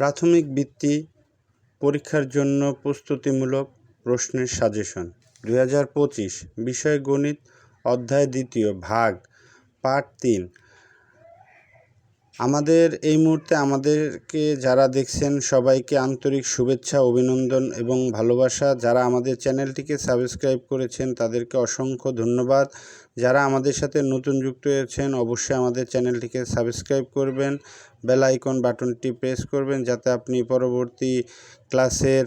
প্রাথমিক বৃত্তি পরীক্ষার জন্য প্রস্তুতিমূলক প্রশ্নের সাজেশন। দু হাজার পঁচিশ বিষয় গণিত অধ্যায় দ্বিতীয় ভাগ পার্ট তিন। আমাদের এই মুহূর্তে আমাদেরকে যারা দেখছেন, সবাইকে আন্তরিক শুভেচ্ছা, অভিনন্দন এবং ভালোবাসা। যারা আমাদের চ্যানেলটিকে সাবস্ক্রাইব করেছেন, তাদেরকে অসংখ্য ধন্যবাদ। যারা আমাদের সাথে নতুন যুক্ত হয়েছেন, অবশ্যই আমাদের চ্যানেলটিকে সাবস্ক্রাইব করবেন, বেল আইকন বাটনটি প্রেস করবেন যাতে আপনি পরবর্তী ক্লাসের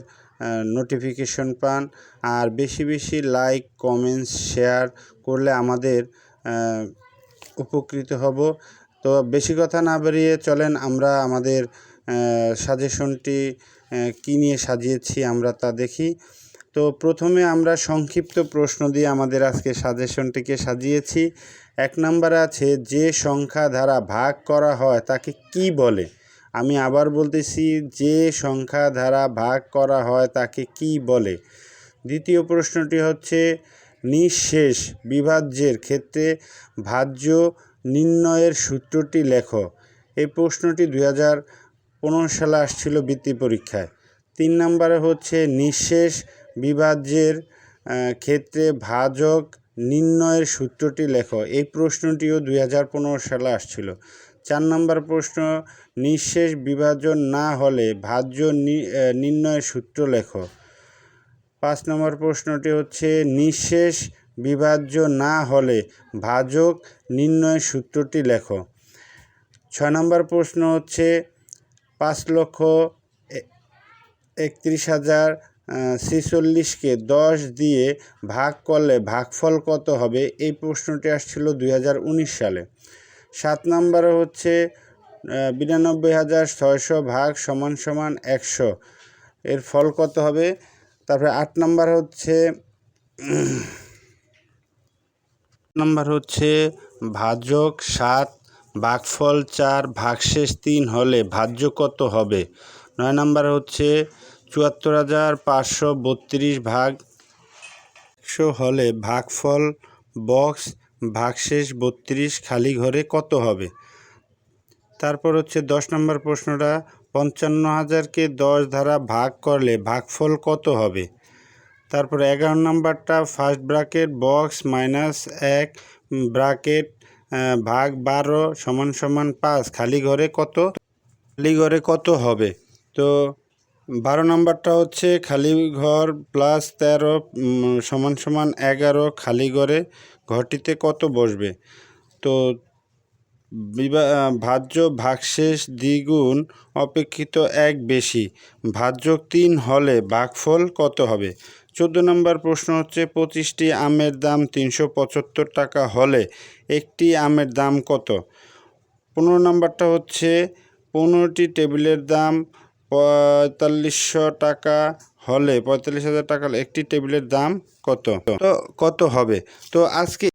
নোটিফিকেশন পান। আর বেশি বেশি লাইক কমেন্টস শেয়ার করলে আমাদের উপকৃত হব। তো বেশি কথা না বেরিয়ে চলেন, আমরা আমাদের সাজেশনটি কী নিয়ে সাজিয়েছি আমরা তা দেখি। তো প্রথমে আমরা সংক্ষিপ্ত প্রশ্ন দিয়ে আমাদের আজকে সাজেশনটিকে সাজিয়েছি। এক নম্বরে আছে, যে সংখ্যা দ্বারা ভাগ করা হয় তাকে কি বলে? আমি আবার বলতেছি, যে সংখ্যা দ্বারা ভাগ করা হয় তাকে কি বলে? দ্বিতীয় প্রশ্নটি হচ্ছে, নিঃশেষ বিভাজ্যের ক্ষেত্রে ভাজ্য নির্ণয়ের সূত্রটি লেখো। এই প্রশ্নটি দুই হাজার পনেরো সালে আসছিল বৃত্তি পরীক্ষায়। তিন নম্বরে হচ্ছে, নিঃশেষ বিভাজ্যের ক্ষেত্রে ভাজক নির্ণয়ের সূত্রটি লেখো। এই প্রশ্নটিও দুই হাজার পনেরো সালে আসছিল। চার নম্বর প্রশ্ন, নিঃশেষ বিভাজন না হলে ভাজ্য নির্ণয়ের সূত্র লেখো। পাঁচ নম্বর প্রশ্নটি হচ্ছে, নিঃশেষ বিভাজ্য না হলে ভাজক নির্ণয়ের সূত্রটি লেখো। ছয় নম্বর প্রশ্ন হচ্ছে, পাঁচ লক্ষ একত্রিশ হাজার ছেচল্লিশকে দশ দিয়ে ভাগ করলে ভাগফল কত হবে? এই প্রশ্নটি আসছিল দুই হাজার উনিশ সালে। সাত নম্বরে হচ্ছে বিরানব্বই হাজার ছয়শো ভাগ সমান সমান একশো। এর ফল কত হবে? তারপরে আট নম্বর হচ্ছে নাম্বার হচ্ছে ভাজক সাত ভাগফল চার, ভাগশেষ তিন হলে ভাজ্য কত হবে? নয় নাম্বার হচ্ছে চুয়াত্তর হাজার পাঁচশো বত্রিশ ভাগ একশো হলে ভাগফল বক্স, ভাগশেষ বত্রিশ খালি ঘরে কত হবে? তারপর হচ্ছে দশ নম্বর প্রশ্নটা, পঞ্চান্ন হাজারকে দশ দ্বারা ভাগ করলে ভাগফল কত হবে? তারপর এগারো নম্বরটা ফার্স্ট ব্র্যাকেট বক্স মাইনাস এক ব্র্যাকেট আহ, ভাগ বারো সমান সমান পাঁচ খালি ঘরে কত? খালি ঘরে কত হবে? তো বারো নম্বরটা হচ্ছে খালি ঘর প্লাস তেরো সমান সমান এগারো খালি ঘরে ঘরটিতে কত বসবে? তো ভাজ্য ভাগশেষ দ্বিগুণ অপেক্ষিত এক বেশি। ভাজ্যক তিন হলে ভাগফল কত হবে? চোদ্দ নম্বর প্রশ্ন হচ্ছে, পঁচিশটি আমের দাম তিনশো পঁচাত্তর টাকা হলে একটি আমের দাম কত? পনেরো নম্বরটা হচ্ছে, পনেরোটি টেবিলের দাম পঁয়তাল্লিশশো টাকা হলে, পঁয়তাল্লিশ হাজার টাকা একটি টেবিলের দাম কত? তো কত হবে? তো আজকে